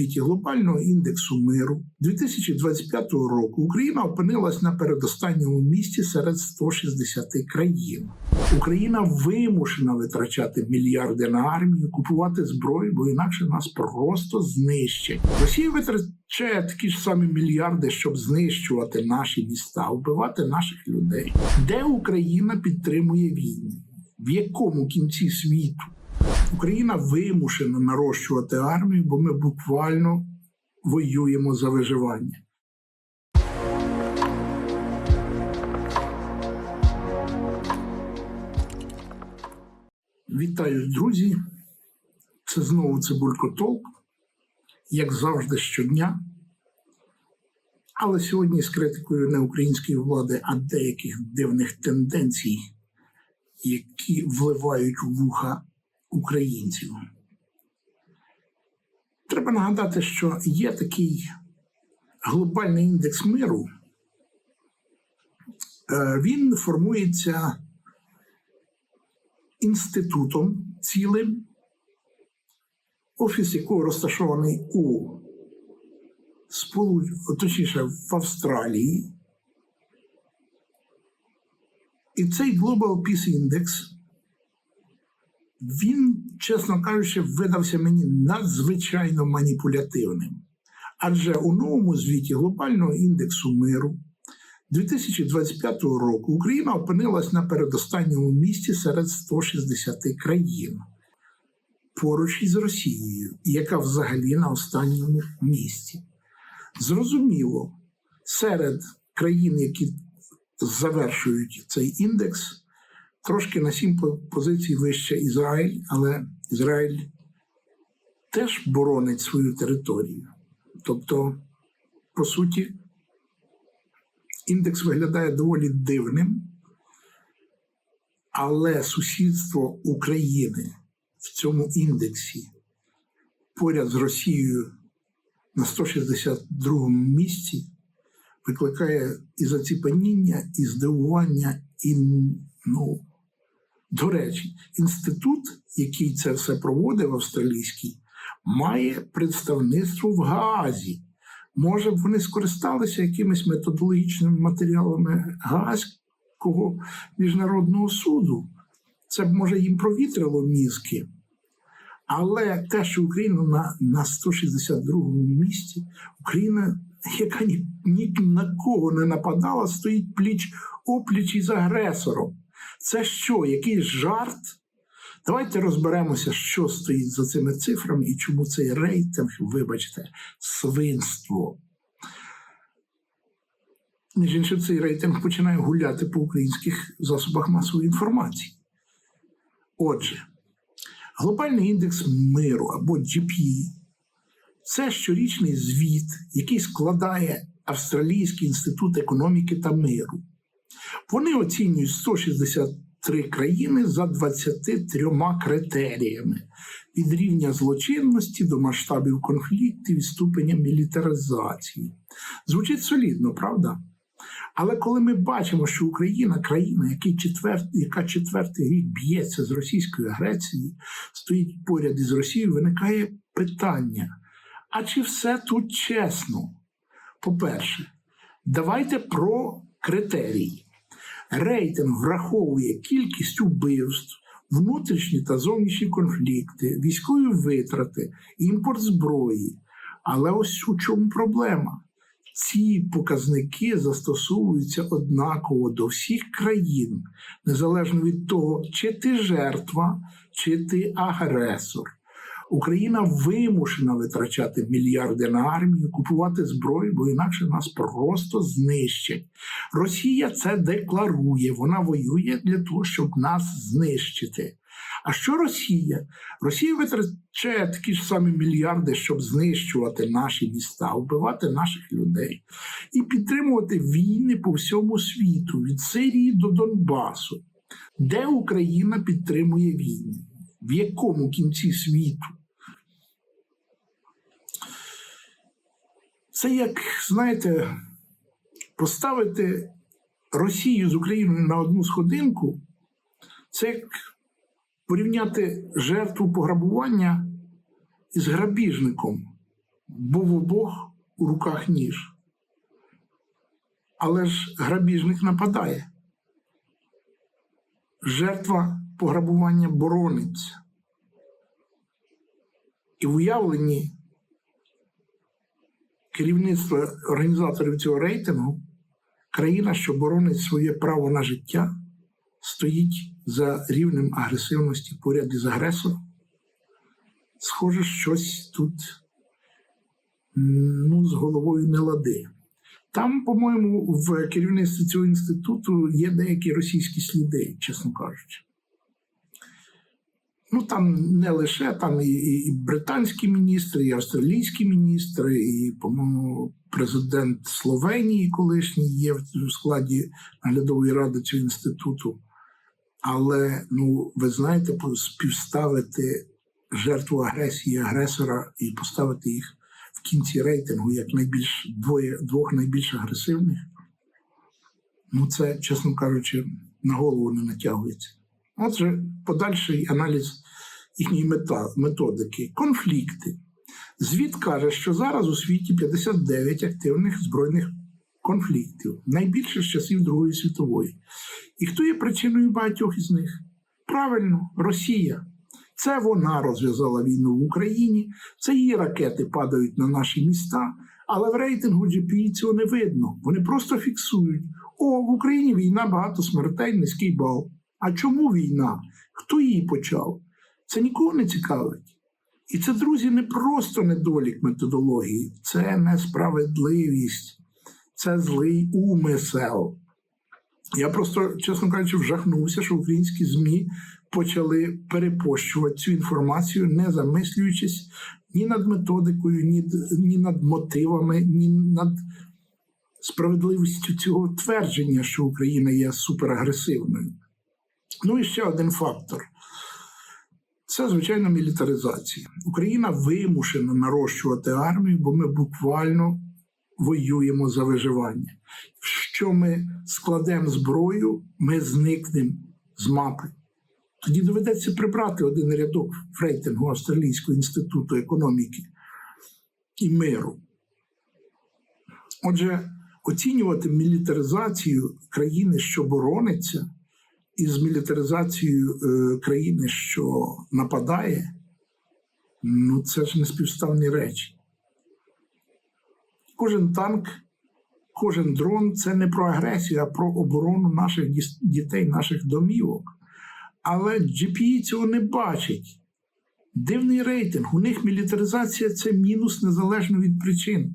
звіті глобального індексу миру 2025 року Україна опинилась на передостанньому місці серед 160 країн. Україна вимушена витрачати мільярди на армію, купувати зброю, бо інакше нас просто знищать. Росія витрачає такі ж самі мільярди, щоб знищувати наші міста, вбивати наших людей. Де Україна підтримує війну? В якому кінці світу? Україна вимушена нарощувати армію, бо ми буквально воюємо за виживання. Вітаю, друзі! Це знову Цибулько Толк, як завжди, щодня. Але сьогодні з критикою не української влади, а деяких дивних тенденцій, які вливають в вуха українців. Треба нагадати, що є такий глобальний індекс миру. Е, Він формується інститутом цілим, офіс якого розташований у Сполу... точніше в Австралії. І цей Global Peace Index він, чесно кажучи, видався мені надзвичайно маніпулятивним. Адже у новому звіті глобального індексу миру 2025 року Україна опинилась на передостанньому місці серед 160 країн поруч із Росією, яка взагалі на останньому місці. Зрозуміло, серед країн, які завершують цей індекс, трошки на сім позицій вище Ізраїль, але Ізраїль теж боронить свою територію. Тобто, по суті, індекс виглядає доволі дивним, але сусідство України в цьому індексі поряд з Росією на 162 місці викликає і заціпаніння, і здивування, і ну, до речі, інститут, який це все проводив австралійський, має представництво в Гаазі. Може б вони скористалися якимись методологічними матеріалами Гаазького міжнародного суду. Це б може їм провітрило мізки. Але те, що Україна на на 162-му місці, Україна, яка ні, ні на кого не нападала, стоїть пліч опліч із агресором. Це що, якийсь жарт? Давайте розберемося, що стоїть за цими цифрами і чому цей рейтинг, вибачте, свинство. Між іншим, цей рейтинг починає гуляти по українських засобах масової інформації. Отже, глобальний індекс миру або GPE – це щорічний звіт, який складає Австралійський інститут економіки та миру. Вони оцінюють 163 країни за 23 критеріями від рівня злочинності до масштабів конфліктів і ступеня мілітаризації. Звучить солідно, правда? Але коли ми бачимо, що Україна країна, який четвер... яка четвертий рік б'ється з російською агресією, стоїть поряд із Росією, виникає питання: а чи все тут чесно? По-перше, давайте про критерії. Рейтинг враховує кількість убивств, внутрішні та зовнішні конфлікти, військові витрати, імпорт зброї. Але ось у чому проблема? Ці показники застосовуються однаково до всіх країн, незалежно від того, чи ти жертва, чи ти агресор. Україна вимушена витрачати мільярди на армію, купувати зброю, бо інакше нас просто знищать. Росія це декларує. Вона воює для того, щоб нас знищити. А що Росія? Росія витрачає такі ж самі мільярди, щоб знищувати наші міста, вбивати наших людей і підтримувати війни по всьому світу від Сирії до Донбасу. Де Україна підтримує війни? В якому кінці світу? Це як, знаєте, поставити Росію з Україною на одну сходинку, це як порівняти жертву пограбування із грабіжником. бо в обох у руках ніж. Але ж грабіжник нападає. Жертва пограбування борониться. І в уявленні керівництва організаторів цього рейтингу країна, що боронить своє право на життя, стоїть за рівнем агресивності поряд із агресором. Схоже, щось тут ну, з головою не лади. Там, по-моєму, в керівництві цього інституту є деякі російські сліди, чесно кажучи. Ну там не лише там і, і британські міністри, і австралійські міністри, і, по-моєму, президент Словенії, колишній є в складі наглядової ради цього інституту. Але ну, ви знаєте, співставити жертву агресії агресора і поставити їх в кінці рейтингу як найбільш двоє двох найбільш агресивних. Ну, це, чесно кажучи, на голову не натягується. Отже, подальший аналіз їхньої мета, методики, конфлікти. Звіт каже, що зараз у світі 59 активних збройних конфліктів, найбільше з часів Другої світової. І хто є причиною багатьох із них? Правильно, Росія. Це вона розв'язала війну в Україні, це її ракети падають на наші міста, але в рейтингу GPI цього не видно. Вони просто фіксують: о, в Україні війна багато смертей, низький бал. А чому війна? Хто її почав? Це нікого не цікавить. І це, друзі, не просто недолік методології, це несправедливість, це злий умисел. Я просто, чесно кажучи, вжахнувся, що українські ЗМІ почали перепощувати цю інформацію, не замислюючись ні над методикою, ні, ні над мотивами, ні над справедливістю цього твердження, що Україна є суперагресивною. Ну і ще один фактор. Це звичайно мілітаризація. Україна вимушена нарощувати армію, бо ми буквально воюємо за виживання. Що ми складемо зброю, ми зникнемо з мапи. Тоді доведеться прибрати один рядок в рейтингу Австралійського інституту економіки і миру. Отже, оцінювати мілітаризацію країни, що борониться, із мілітаризацією е, країни, що нападає, ну це ж не співставні речі. Кожен танк, кожен дрон це не про агресію, а про оборону наших дітей, наших домівок. Але GPE цього не бачить. Дивний рейтинг. У них мілітаризація це мінус незалежно від причин.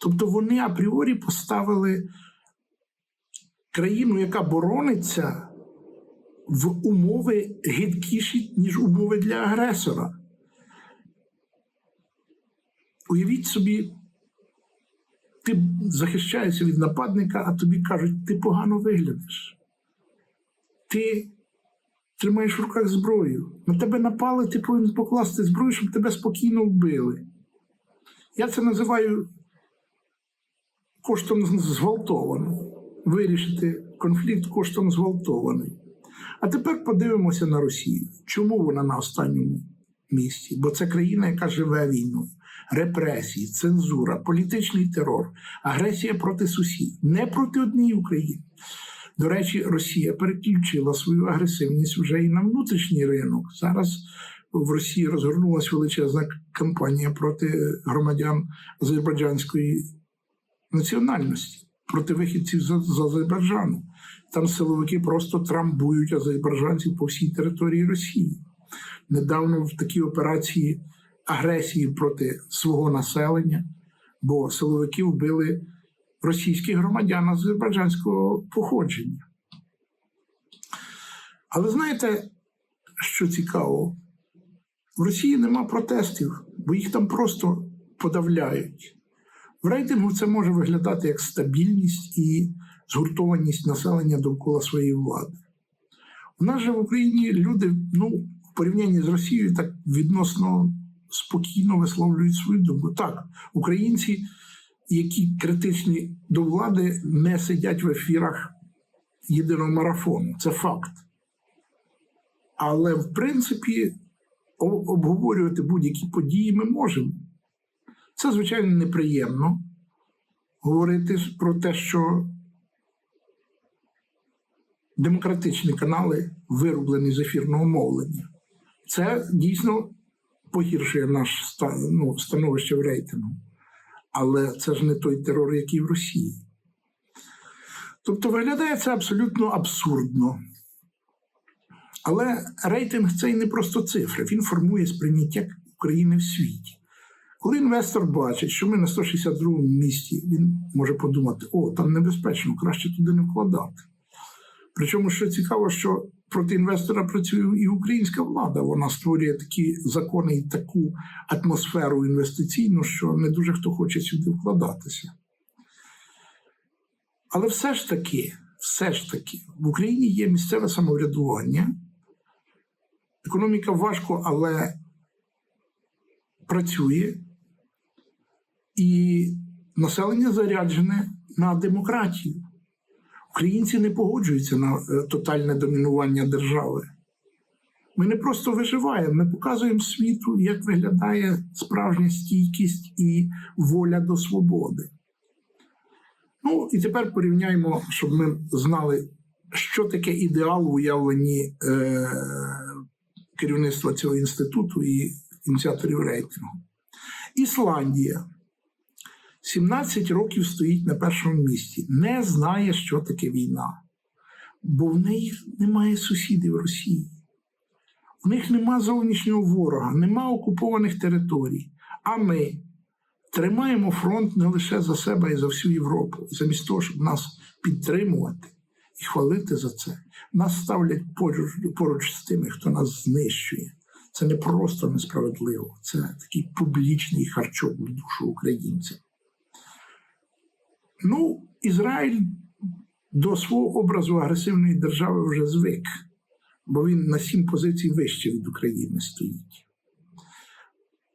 Тобто вони апріорі поставили країну, яка борониться, в умови гидкіші, ніж умови для агресора. Уявіть собі, ти захищаєшся від нападника, а тобі кажуть, ти погано виглядиш. Ти тримаєш в руках зброю. На тебе напали, ти повинен покласти зброю, щоб тебе спокійно вбили. Я це називаю коштом зґвалтований. Вирішити конфлікт коштом зґвалтований. А тепер подивимося на Росію. Чому вона на останньому місці? Бо це країна, яка живе війною. Репресії, цензура, політичний терор, агресія проти сусідів, не проти однієї України. До речі, Росія переключила свою агресивність вже і на внутрішній ринок. Зараз в Росії розгорнулася величезна кампанія проти громадян азербайджанської національності, проти вихідців з Азербайджану. Там силовики просто трамбують азербайджанців по всій території Росії. Недавно в такій операції агресії проти свого населення, бо силовики вбили російських громадян азербайджанського походження. Але знаєте, що цікаво? В Росії нема протестів, бо їх там просто подавляють. В рейтингу це може виглядати як стабільність і згуртованість населення довкола своєї влади. У нас же в Україні люди ну, в порівнянні з Росією так відносно спокійно висловлюють свою думку. Так, українці, які критичні до влади, не сидять в ефірах єдиного марафону. Це факт. Але в принципі обговорювати будь-які події ми можемо. Це, звичайно, неприємно говорити про те, що демократичні канали вирублені з ефірного мовлення. Це дійсно погіршує наш ну, становище в рейтингу. Але це ж не той терор, який в Росії. Тобто виглядає це абсолютно абсурдно. Але рейтинг це і не просто цифри, він формує сприйняття України в світі. Коли інвестор бачить, що ми на 162 му місці, він може подумати: о, там небезпечно, краще туди не вкладати. Причому, що цікаво, що проти інвестора працює і українська влада. Вона створює такі закони і таку атмосферу інвестиційну, що не дуже хто хоче сюди вкладатися. Але все ж таки, все ж таки, в Україні є місцеве самоврядування. Економіка важко, але працює, і населення заряджене на демократію. Українці не погоджуються на е, тотальне домінування держави. Ми не просто виживаємо, ми показуємо світу, як виглядає справжня стійкість і воля до свободи. Ну і тепер порівняємо, щоб ми знали, що таке ідеал в уявленні е, керівництва цього інституту і ініціаторів рейтингу. Ісландія 17 років стоїть на першому місці, не знає, що таке війна, бо в неї немає сусідів Росії. В них нема зовнішнього ворога, нема окупованих територій. А ми тримаємо фронт не лише за себе, й за всю Європу. І замість того, щоб нас підтримувати і хвалити за це, нас ставлять поруч, поруч з тими, хто нас знищує. Це не просто несправедливо, це такий публічний харчок в душу українця. Ну, Ізраїль до свого образу агресивної держави вже звик, бо він на сім позицій вище від України стоїть.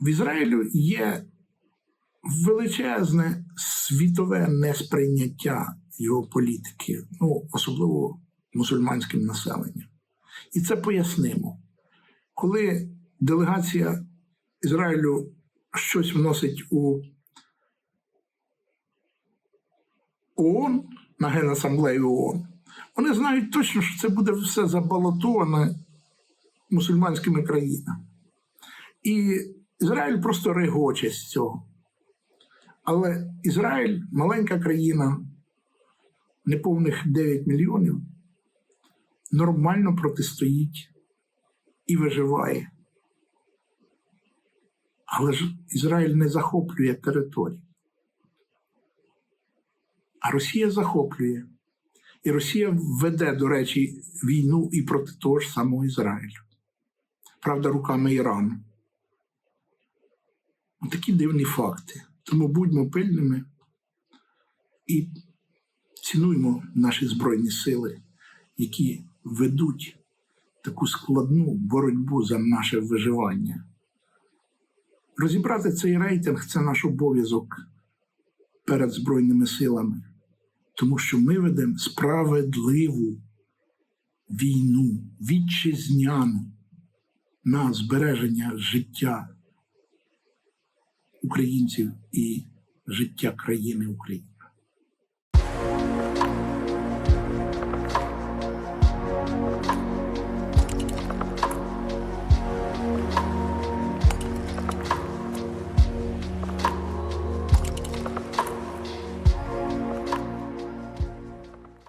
В Ізраїлю є величезне світове несприйняття його політики, ну, особливо мусульманським населенням. І це пояснимо. Коли делегація Ізраїлю щось вносить у ООН на Генасамблею ООН, вони знають точно, що це буде все забалотоване мусульманськими країнами. І Ізраїль просто регоче з цього. Але Ізраїль маленька країна, неповних 9 мільйонів, нормально протистоїть і виживає. Але ж Ізраїль не захоплює території. А Росія захоплює. І Росія веде, до речі, війну і проти того ж самого Ізраїлю. Правда, руками Ірану. Такі дивні факти. Тому будьмо пильними і цінуймо наші Збройні сили, які ведуть таку складну боротьбу за наше виживання. Розібрати цей рейтинг це наш обов'язок перед Збройними силами, тому що ми ведемо справедливу війну, вітчизняну на збереження життя українців і життя країни України.